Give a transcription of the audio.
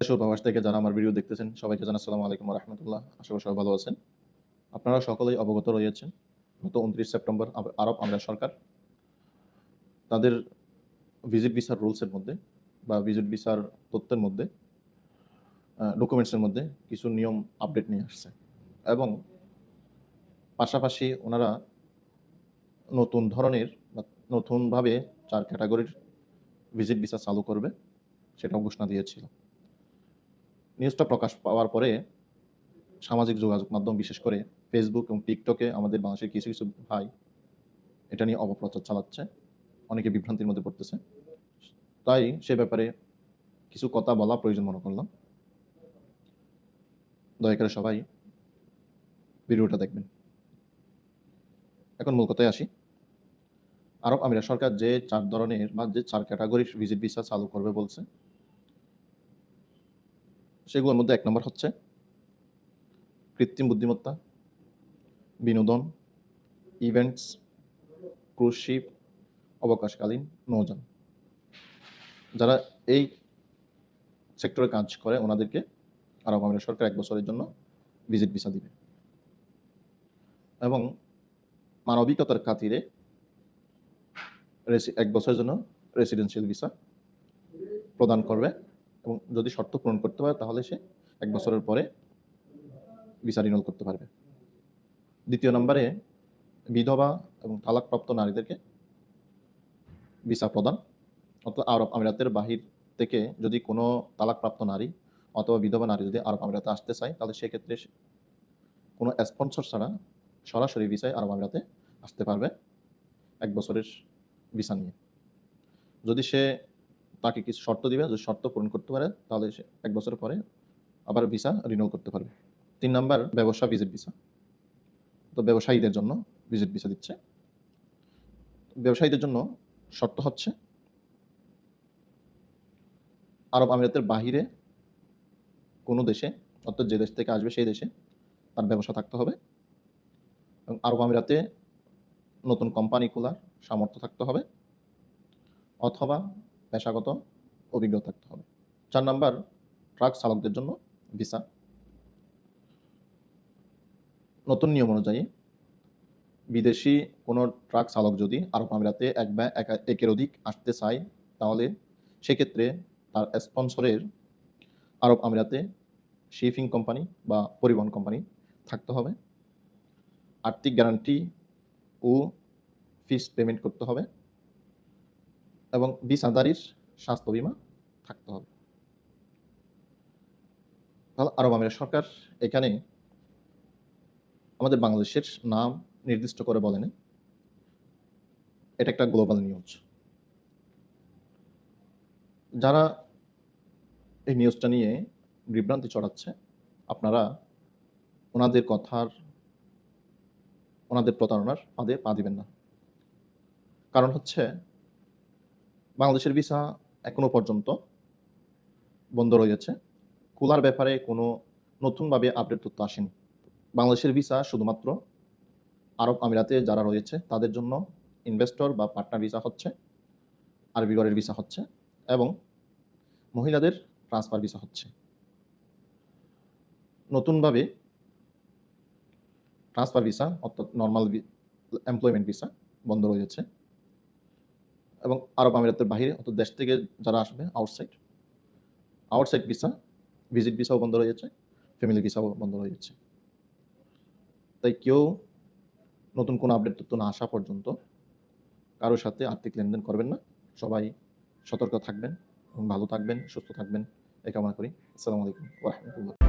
দেশ থেকে যারা আমার ভিডিও দেখতেছেন, সবাইকে জানা আসসালামু আলাইকুম রহমতুল্লাহ আশা করি সবাই ভালো আছেন। আপনারা সকলেই অবগত রয়েছেন, গত উনত্রিশ সেপ্টেম্বর আরব আমিরাত সরকার তাদের ভিজিট ভিসার রুলসের মধ্যে বা ভিজিট ভিসার তথ্যের মধ্যে ডকুমেন্টসের মধ্যে কিছু নিয়ম আপডেট নিয়ে আসছে। এবং পাশাপাশি ওনারা নতুন ধরনের বা নতুনভাবে চার ক্যাটাগরির ভিজিট ভিসা চালু করবে, সেটাও ঘোষণা দিয়েছিল। নিউজটা প্রকাশ পাওয়ার পরে সামাজিক যোগাযোগ মাধ্যম, বিশেষ করে ফেসবুক এবং টিকটকে আমাদের বাংলাদেশের কিছু কিছু ভাই এটা নিয়ে অপপ্রচার চালাচ্ছে। অনেকে বিভ্রান্তির মধ্যে পড়তেছে। তাই সে ব্যাপারে কিছু কথা বলা প্রয়োজন মনে করলাম। দয়া করে সবাই ভিডিওটা দেখবেন। এখন মূল কথায় আসি। আরব আমিরা সরকার যে চার ধরনের বা যে চার ক্যাটাগরির ভিজিট ভিসা চালু করবে বলছে সেগুলোর মধ্যে এক নম্বর হচ্ছে কৃত্রিম বুদ্ধিমত্তা, বিনোদন ইভেন্টস ক্রুজ শিপ অবকাশকালীন নৌযান। যারা এই সেক্টরে কাজ করে, ওনাদেরকে আরব আমিরাত সরকার এক বছরের জন্য ভিজিট ভিসা দিবে। এবং মানবিকতার খাতিরে এক বছরের জন্য রেসিডেন্সিয়াল ভিসা প্রদান করবে। যদি শর্ত পূরণ করতে পারে, তাহলে সে এক বছরের পরে ভিসা রিনিউল করতে পারবে। দ্বিতীয় নম্বরে, বিধবা এবং তালাকপ্রাপ্ত নারীদেরকে ভিসা প্রদান, অথবা আরব আমিরাতের বাহির থেকে যদি কোনো তালাকপ্রাপ্ত নারী অথবা বিধবা নারী যদি আরব আমিরাতে আসতে চায়, তাহলে সেক্ষেত্রে কোনো স্পন্সর ছাড়া সরাসরি ভিসায় আরব আমিরাতে আসতে পারবে এক বছরের ভিসা নিয়ে। যদি সে তাকে কিছু শর্ত দিবে, যদি শর্ত পূরণ করতে পারে, তাহলে সে এক বছর পরে আবার ভিসা রিনিউ করতে পারবে। তিন নাম্বার, ব্যবসা ভিজিট ভিসা তো ব্যবসায়ীদের জন্য ভিজিট ভিসা দিচ্ছে। ব্যবসায়ীদের জন্য শর্ত হচ্ছে, আরব আমিরাতের বাহিরে কোনো দেশে, অর্থাৎ যে দেশ থেকে আসবে সেই দেশে তার ব্যবসা থাকতে হবে। এবং আরব আমিরাতে নতুন কোম্পানি খোলার সামর্থ্য থাকতে হবে। অথবা পেশাগত অভিজ্ঞতা থাকতে হবে। চার নাম্বার, ট্রাক চালকদের জন্য ভিসা। নতুন নিয়ম অনুযায়ী বিদেশি কোনো ট্রাক চালক যদি আরব আমিরাতে এক বা একের অধিক আসতে চায়, তাহলে সেক্ষেত্রে তার স্পন্সরের আরব আমিরাতে শিপিং কোম্পানি বা পরিবহন কোম্পানি থাকতে হবে। আর্থিক গ্যারান্টি ও ফিস পেমেন্ট করতে হবে। এবং ভিসাদারির স্বাস্থ্য বিমা থাকতে হবে। তাহলে আরব আমিরাত সরকার এখানে আমাদের বাংলাদেশের নাম নির্দিষ্ট করে বলেন। এটা একটা গ্লোবাল নিউজ যারা এই নিউজটা নিয়ে বিভ্রান্তি চড়াচ্ছে আপনারা ওনাদের কথার, ওনাদের প্রতারণার ফাঁদে পা দিবেন না। কারণ হচ্ছে বাংলাদেশের ভিসা এখনও পর্যন্ত বন্ধ রয়েছে। খোলার ব্যাপারে কোনো নতুনভাবে আপডেট তথ্য আসেনি। বাংলাদেশের ভিসা শুধুমাত্র আরব আমিরাতে যারা রয়েছে, তাদের জন্য ইনভেস্টর বা পার্টনার ভিসা হচ্ছে আরবিগরের ভিসা হচ্ছে এবং মহিলাদের ট্রান্সফার ভিসা হচ্ছে। নতুনভাবে ট্রান্সফার ভিসা অর্থাৎ নর্মাল এমপ্লয়মেন্ট ভিসা বন্ধ রয়েছে। এবং আরব আমিরাতের বাইরে অর্থাৎ দেশ থেকে যারা আসবে আউটসাইড আউটসাইড ভিসা ভিজিট ভিসাও বন্ধ রয়েছে ফ্যামিলি ভিসাও বন্ধ হয়ে যাচ্ছে। তাই কেউ নতুন কোনো আপডেট তথ্য না আসা পর্যন্ত কারোর সাথে আর্থিক লেনদেন করবেন না। সবাই সতর্ক থাকবেন, ভালো থাকবেন, সুস্থ থাকবেন, এই কামনা করি। আসসালামু আলাইকুম ওরহামতুল্লাহ